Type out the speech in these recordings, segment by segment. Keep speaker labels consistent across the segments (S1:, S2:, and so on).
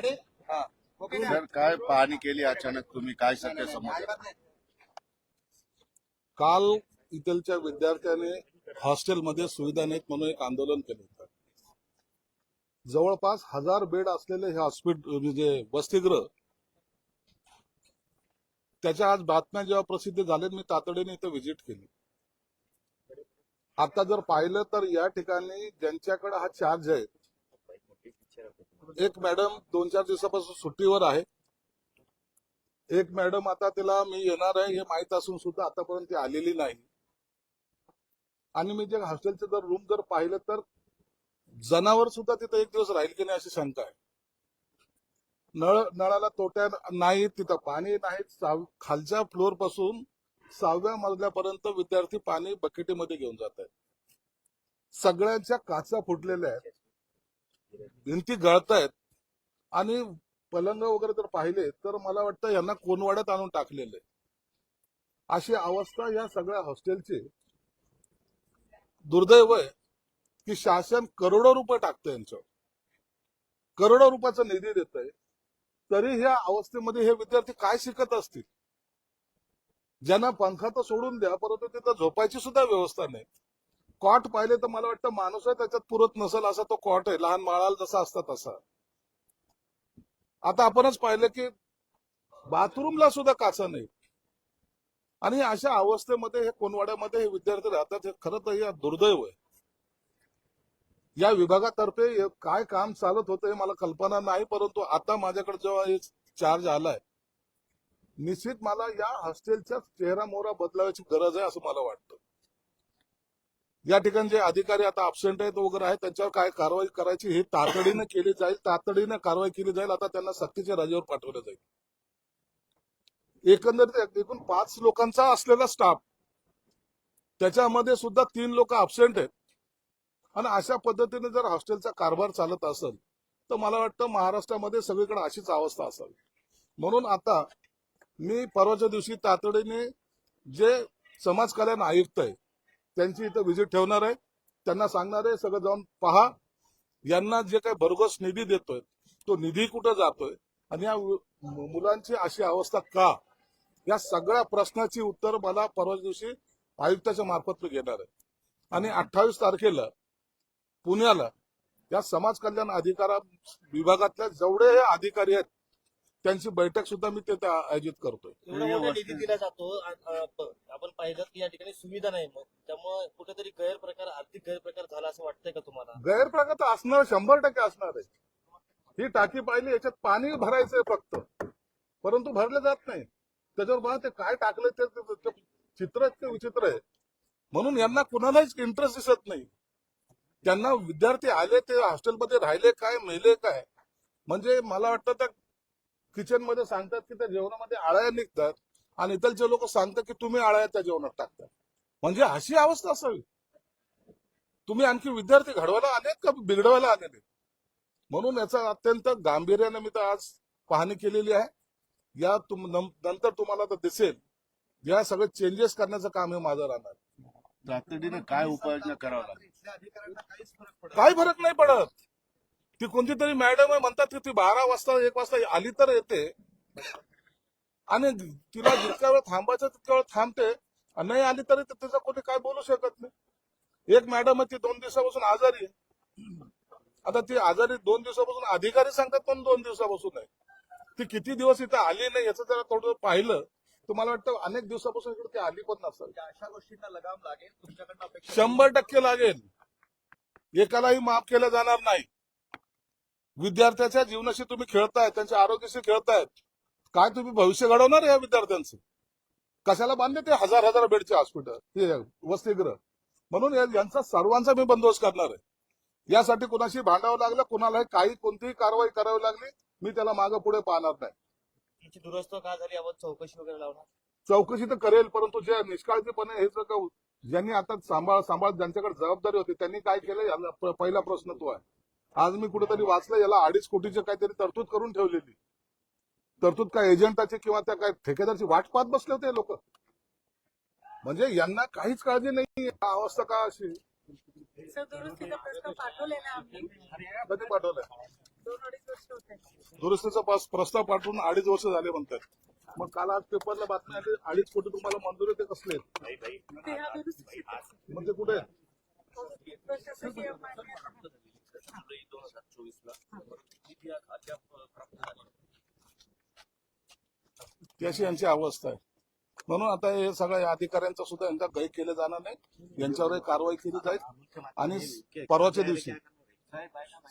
S1: Sir काय पाहणी केली अचानक तुम्ही? काय सत्य समोर?
S2: काल इथलच्या विद्यार्थ्याने हॉस्टेलमध्ये सुविधा नाहीत म्हणून एक आंदोलन केलं होतं. जवळपास हजार बेड असलेले हे हॉस्पिटल म्हणजे वसतिगृह त्याच्या आज बातम्या जेव्हा प्रसिद्ध झाल्या मी तातडीने इथं व्हिजिट केली. आता जर पाहिलं तर या ठिकाणी ज्यांच्याकडे हा चार्ज आहे एक मॅडम दोन चार दिवसापासून सुट्टीवर आहे. एक मॅडम आता तिला मी येणार आहे हे माहीत असून सुद्धा आतापर्यंत ती आलेली नाही. आणि मी जे हॉस्टेलचे जर रूम जर पाहिलं तर जनावर सुद्धा तिथं एक दिवस राहील की नाही अशी शंका आहे. नळ नळाला तोट्या नाही तिथं पाणी नाही खालच्या फ्लोअरपासून सहाव्या मजल्यापर्यंत विद्यार्थी पाणी बकेटीमध्ये घेऊन जात आहेत सगळ्यांच्या काचा फुटलेल्या आहेत. भिंती गळतायत. आणि पलंग वगैरे जर पाहिले तर मला वाटतं यांना कोनवाड्यात आणून टाकलेलं आहे. अशी अवस्था या सगळ्या हॉस्टेलची दुर्दैव आहे की शासन करोडो रुपये टाकतं यांच्यावर. करोडो रुपयाचा निधी देत आहे तरी ह्या अवस्थेमध्ये हे विद्यार्थी काय शिकत असतील? ज्यांना पंखा तर सोडून द्या परंतु तिथं झोपायची सुद्धा व्यवस्था नाही. कॉट पाहिले तर मला वाटतं माणूस आहे त्याच्यात पुरत नसेल असा तो कॉट आहे. लहान माळाला जसा असता तसा. आता आपणच पाहिलं की बाथरूमला सुद्धा काचा नाही. आणि अशा अवस्थेमध्ये हे कोनवाड्यामध्ये हे विद्यार्थी राहतात हे खरं तर या दुर्दैव आहे. या विभागातर्फे काय काम चालत होतं हे मला कल्पना नाही परंतु आता माझ्याकडे जेव्हा हे चार्ज आलाय निश्चित मला या हॉस्टेलचा चेहरा मोहरा बदलावायची गरज आहे असं मला वाटतं. या ठिकाणी जे अधिकारी आता अब्सेंट आहेत वगैरे आहेत त्यांच्यावर काय कारवाई करायची हे तातडीनं केली जाईल तातडीनं कारवाई केली जाईल आता त्यांना सक्तीच्या रजेवर पाठवलं जाईल. एकंदरीत एकूण पाच लोकांचा असलेला स्टाफ त्याच्यामध्ये सुद्धा तीन लोक अब्सेंट आहेत. आणि अशा पद्धतीने जर हॉस्टेलचा कारभार चालत असेल तर मला वाटतं महाराष्ट्रामध्ये सगळीकडे अशीच अवस्था असावी. म्हणून आता मी परवाच्या दिवशी तातडीने जे समाज कल्याण आयुक्त आहे त्यांची इथं व्हिजिट ठेवणार आहे. त्यांना सांगणार आहे सगळं जाऊन पहा. यांना जे काही भरघोस निधी देतोय तो निधी कुठं जातोय आणि या मुलांची अशी अवस्था का? या सगळ्या प्रश्नाची उत्तर मला परवा दिवशी आयुक्ताच्या मार्फत मी घेणार आहे. आणि अठ्ठावीस तारखेला पुण्याला या समाज कल्याण अधिकारा विभागातल्या जेवढे हे अधिकारी आहेत त्यांची बैठक सुद्धा मी तिथे आयोजित करतोय.
S3: एवढा मोठा निधी दिला जातो. आ- आ- प- आपण पाहिलं की या ठिकाणी सुविधा नाही मग. त्यामुळे कुठेतरी गैरप्रकार आर्थिक गैरप्रकार झाला असं वाटतंय का तुम्हाला?
S2: गैरप्रकार तर असणार शंभर टक्के असणार आहे. ही टाकी पाहिली याच्यात पाणी भरायचंय फक्त. परंतु भरले जात नाही. त्याच्यावर बघा ते काय टाकलं ते ते- ते चित्र इतकं विचित्र आहे. म्हणून यांना कुणालाच इंटरेस्ट दिसत नाही. त्यांना विद्यार्थी आले ते हॉस्टेलमध्ये राहिले काय मेले काय? म्हणजे मला वाटतं त्या किचनमध्ये सांगतात की त्या जेवणामध्ये आळ्या निघतात आणि इथलचे लोक सांगतात की तुम्ही आळ्या त्या जेवणात टाकता. म्हणजे अशी अवस्था असावी. तुम्ही आणखी विद्यार्थी घडवायला आलेत का बिघडवायला आलेले म्हणून याचा अत्यंत गांभीर्याने मी तर आज पाहणी केलेली आहे. या तुम नंतर तुम्हाला तर दिसेल. या सगळे चेंजेस करण्याचं काम हे माझं राहणार.
S1: तातडीनं काय उपाययोजना करावं लागेल?
S2: काही फरक नाही पडत. ती कोणती तरी मॅडम आहे म्हणतात की ती बारा वाजता एक वाजता आली तर येते. आणि तिला जितका वेळ थांबायचं तितका वेळ थांबते. आणि नाही आली तरी तिचं कोणी काय बोलू शकत नाही. एक मॅडम आहे ती दोन दिवसापासून आजारी आहे. आता ती आजारी दोन दिवसापासून अधिकारी सांगतात पण दोन दिवसापासून आहे ती किती दिवस इथं आली नाही याचं जरा थोडं पाहिलं. तर मला वाटतं अनेक दिवसापासून इकडे ती आली पण नसेल.
S3: अशा गोष्टींना लगाम लागेल. तुमच्याकडनं
S2: शंभर टक्के लागेल. एकालाही माफ केलं जाणार नाही. विद्यार्थ्याच्या जीवनाशी तुम्ही खेळताय त्यांच्या आरोग्याशी खेळतायत काय तुम्ही भविष्य घडवणार या विद्यार्थ्यांचं? कशाला बांधले ते हजार हजार बेडचे हॉस्पिटल हे वसतिगृह. म्हणून यांचा सर्वांचा मी बंदोबस्त करणार आहे. यासाठी कुणाशी भांडावं लागलं कुणालाही काही कोणतीही कारवाई करावी लागली मी त्याला मागं पुढे पाहणार नाही.
S3: दुरस्त का झाली? यावर चौकशी वगैरे लावणार?
S2: चौकशी तर करेल परंतु जे निष्काळजीपणे हे सगळं ज्यांनी आता सांभाळ सांभाळ ज्यांच्याकडे जबाबदारी होती त्यांनी काय केलं? पहिला प्रश्न तो आहे. आज मी कुठेतरी वाचलं याला अडीच कोटीची काहीतरी तरतूद करून ठेवलेली. तरतूद काय एजंटाची किंवा त्या काय ठेकेदारची वाट पाहत बसले होते लोक. म्हणजे यांना काहीच काळजी नाही हा अवस्था का अशी कधी पाठवलंय
S4: होते.
S2: दुरुस्तीचा पास- प्रस्ताव पाठवून अडीच वर्ष झाले म्हणतात. मग काल आज पेपरला बातमी आली अडीच कोटी तुम्हाला मंजुरी ते कसले?
S4: ते
S2: कुठे? आहेत?
S3: दोन हजार चोवीस ला अद्याप प्राप्त
S2: ती अशी यांची अवस्था आहे म्हणून आता हे सगळ्या अधिकाऱ्यांचा सुद्धा यांचा गै केलं जाणार नाही यांच्यावर कारवाई केली जाईल आणि परवाच्या दिवशी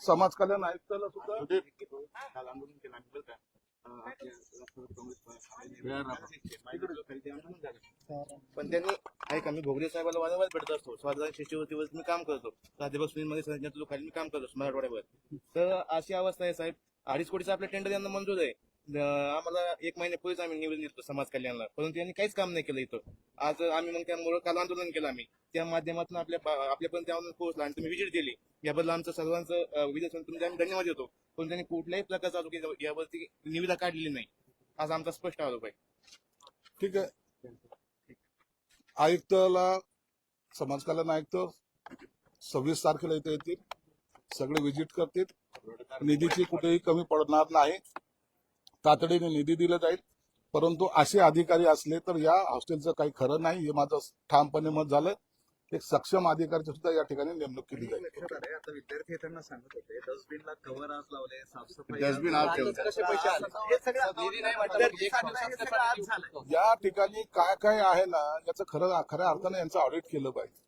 S2: समाज कल्याण आयुक्ताला सुद्धा
S3: पण त्यांनी ऐका मी भोगरे साहेबाला वारंवार भेटत असतो. स्वाधारण शिष्यवृत्तीवर मी काम करतो. प्राध्यापक सुनील मध्ये संजय खाली मी काम करतो मराठवाड्यावर. तर अशी अवस्था आहे साहेब. अडीच कोटीचा आपल्या टेंडर यांना मंजूर आहे. आम्हाला एक महिन्यापूर्वीच आम्ही निवेदन देतो समाज कल्याणला. परंतु यांनी काहीच काम नाही केलं इथं. आज आम्ही मग त्यामुळे काल आंदोलन केलं आम्ही. त्या माध्यमातून आपल्या आपल्यापर्यंत त्यावर पोहोचला आणि तुम्ही विजिट दिली. याबद्दल आमचं सर्वांचं विजय तुमचे आम्ही धन्यवाद देतो. पण त्यांनी कुठल्याही प्रकारचा आरोप यावरती निविदा काढलेली नाही. आज आमचा स्पष्ट आरोप आहे.
S2: ठीक आहे. आयुक्ताला समाज कल्याण आयुक्त सव्वीस तारखेला इथे येतील. सगळे व्हिजिट करतील. निधीची कुठेही कमी पडणार नाही. तातडीने निधी दिला जाईल. परंतु असे अधिकारी असले तर या हॉस्टेलचं काही खरं नाही. हे माझं ठामपणे मत झालं. एक सक्षम अधिकाऱ्याची सुद्धा या ठिकाणी नेमणूक केली जाईल.
S5: विद्यार्थी येताना सांगत होते डस्टबिनला कव्हर आज लावले साफसफाई
S1: डस्टबिन आज
S5: आले? आज.
S2: या ठिकाणी काय काय आहे ना याचं खरं खऱ्या अर्थाने यांचं ऑडिट केलं पाहिजे.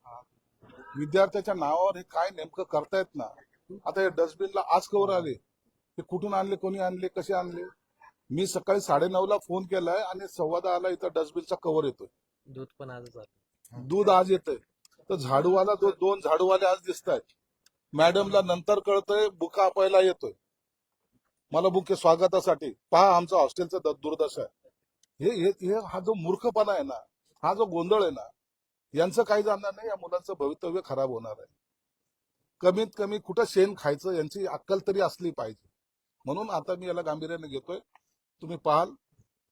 S2: विद्यार्थ्याच्या नावावर हे काय नेमकं करतायत ना आता हे डस्टबिनला आज कवर आले. हे कुठून आणले कोणी आणले कसे आणले? मी सकाळी साडेनऊ ला फोन केलाय आणि सव्वा दहाला इथं डस्टबिनचा कव्हर येतोय.
S6: दूध पण आजच आलं
S2: दूध आज येतंय. तर झाडूवाला दो, दोन झाडूवाले आज दिसत आहेत मॅडमला नंतर कळतंय बुका आपायला येतोय. मला बुके स्वागतासाठी. पहा आमचं हॉस्टेलचं दुर्दशा आहे. हे हे- हे हा जो मूर्खपणा आहे ना हा जो गोंधळ आहे ना यांचं काही जाणार नाही या मुलांचं भवितव्य खराब होणार आहे. कमीत कमी कुठं शेण खायचं यांची अक्कल तरी असली पाहिजे. म्हणून आता मी याला गांभीर्याने घेतोय. तुम्ही पाहाल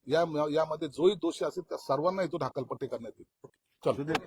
S2: या यामध्ये जोही दोषी असेल त्या सर्वांना इथून हकालपट्टी करण्यात येईल. चल.